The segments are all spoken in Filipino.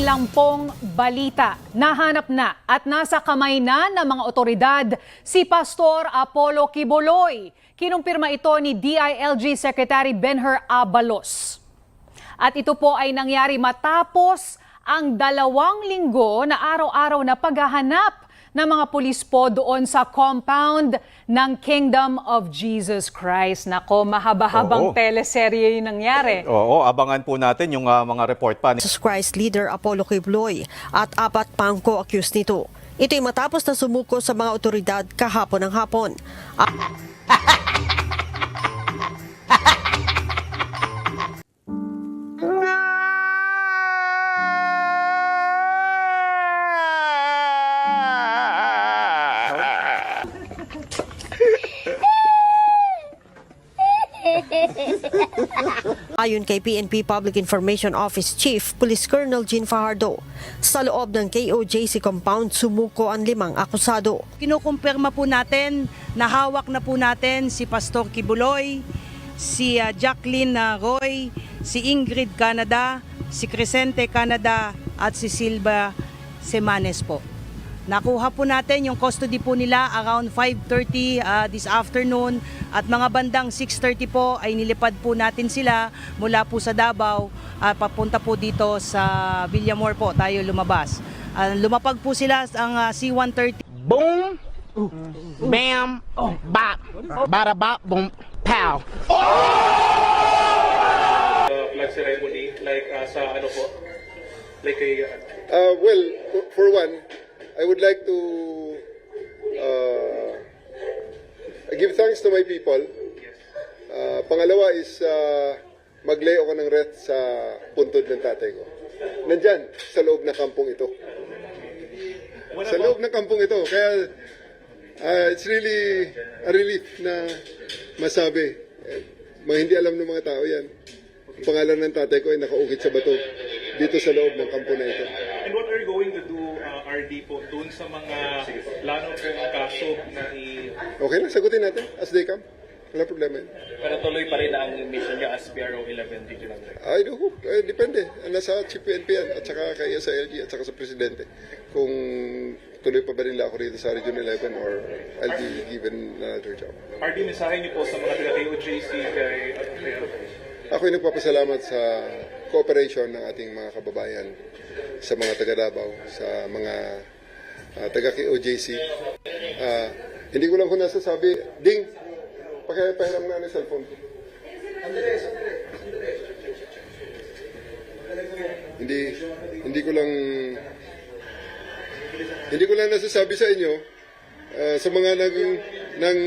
Lampong balita, nahanap na at nasa kamay na ng mga otoridad si Pastor Apollo Kiboloy. Kinumpirma ito ni DILG Secretary Benher Abalos. At ito po ay nangyari matapos ang dalawang linggo na araw-araw na paghahanap ng mga pulis po doon sa compound ng Kingdom of Jesus Christ. Nako, mahaba-habang Oo. teleserye yung nangyari. Oo, abangan po natin yung ah, mga report pa. ni- Jesus Christ leader Apollo Quibloy at apat pang co-accused nito. Ito'y matapos na sumuko sa mga otoridad kahapon ng hapon. Ayon kay PNP Public Information Office Chief Police Colonel Jean Fajardo, sa loob ng KOJC compound sumuko ang limang akusado. Kinukumpirma po natin na hawak na po natin si Pastor Kibuloy, si ah, Jacqueline ah, Roy, si Ingrid Canada, si Crescente Canada at si Silva Semanes po. Nakuha po natin yung custody po nila around 5.30 ah, this afternoon at mga bandang 6.30 po ay nilipad po natin sila mula po sa Davao at papunta po dito sa Villamor po. Tayo lumabas. Ah, lumapag po sila ang ah, C-130 boom, bam, bop, bada bop, boom, pow. uh, flag ceremony like uh, sa ano po? Like a Uh, well, for one, I would like to give thanks to my people. Uh, pangalawa is uh, mag-lay ako ng wreath sa puntod ng tatay ko. Nandyan, sa loob ng kampong ito. Sa loob ng kampong ito. Kaya uh, it's really a relief na masabi. Eh, mga hindi alam ng mga tao yan. Ang pangalan ng tatay ko ay nakaukit sa bato dito sa loob ng kampo na ito. and what are you going to do uh, RD po dun sa mga plano pong kaso na i Okay lang, sagutin natin as they come. Wala problema yun. pero tuloy pa rin ang mission niya as PRO 11 Regional Director. I do hope. Eh, depende. Nasa Chief PNP yan at saka kay SILG at saka sa Presidente. Kung tuloy pa ba nila ako rito sa Region 11 or I'll be given another job. RD mensahe niyo po sa mga taga KOJC kay Ako ay nagpapasalamat sa cooperation ng ating mga kababayan sa mga taga Davao, sa mga ah, taga KOJC. Ah, hindi ko lang kung nasasabi, Ding, pakipahiram nga ng cellphone ko. Hindi, hindi ko lang, hindi ko lang nasasabi sa inyo, ah, sa mga nag, nang,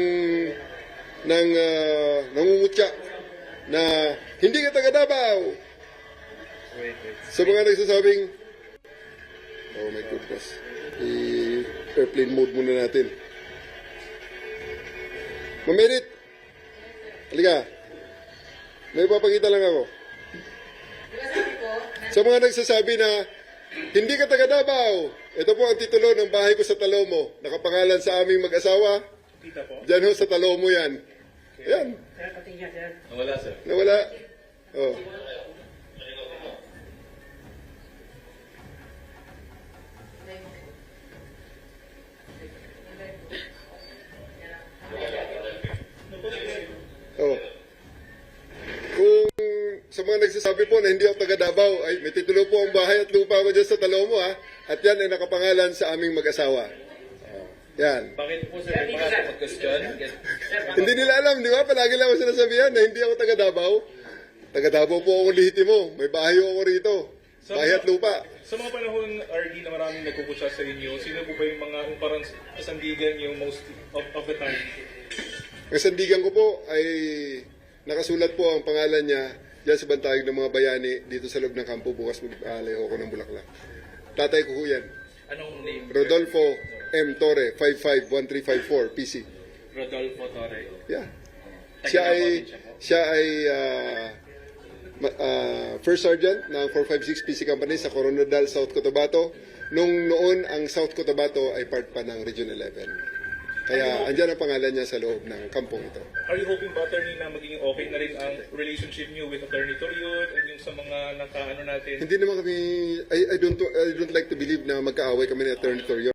nang, uh, nangungutya na hindi ka taga Davao. Sa mga nagsasabing, oh my goodness, i-airplane mode muna natin. Mamirit, halika, may papakita lang ako. Sa mga nagsasabi na, hindi ka taga Davao, ito po ang titulo ng bahay ko sa Talomo, nakapangalan sa aming mag-asawa, tita po. Diyan ho sa Talomo yan. Ayan. Nawala sir. Nawala. Oh. Oh. Mga nagsasabi po na hindi ako taga Davao, ay may titulo po ang bahay at lupa ko dyan sa Talomo ha. At yan ay nakapangalan sa aming mag-asawa. Oh. Yan. Bakit po sir mga question? Hindi nila alam, di ba? Palagi lang ako sinasabihan na hindi ako taga Davao. Taga Davao po ako lehitimo. May bahay ako rito. Bahay at lupa. Sa mga panahon RD na maraming nagkukusya sa inyo, sino po ba yung mga yung parang kasandigan yung most of, of the time? Ang sandigan ko po ay nakasulat po ang pangalan niya diyan sa bantayog ng mga bayani dito sa loob ng kampo bukas mag-aleho ko ng bulaklak. Tatay ko ho yan. Anong name? Rodolfo M. Torre, 551354, PC. Rodolfo Torre. Yeah. Siya ay siya ay ah, ma- ah, first sergeant ng 456 PC Company sa Coronadal, South Cotabato. Nung noon ang South Cotabato ay part pa ng Region 11. Kaya andyan ang pangalan niya sa loob ng kampong ito. Are you hoping ba, attorney, na magiging okay na rin ang relationship niyo with Attorney Toriot at yung sa mga nakaano natin? Hindi naman kami, I, I, don't, I don't like to believe na magkaaway kami ni Attorney Torrio.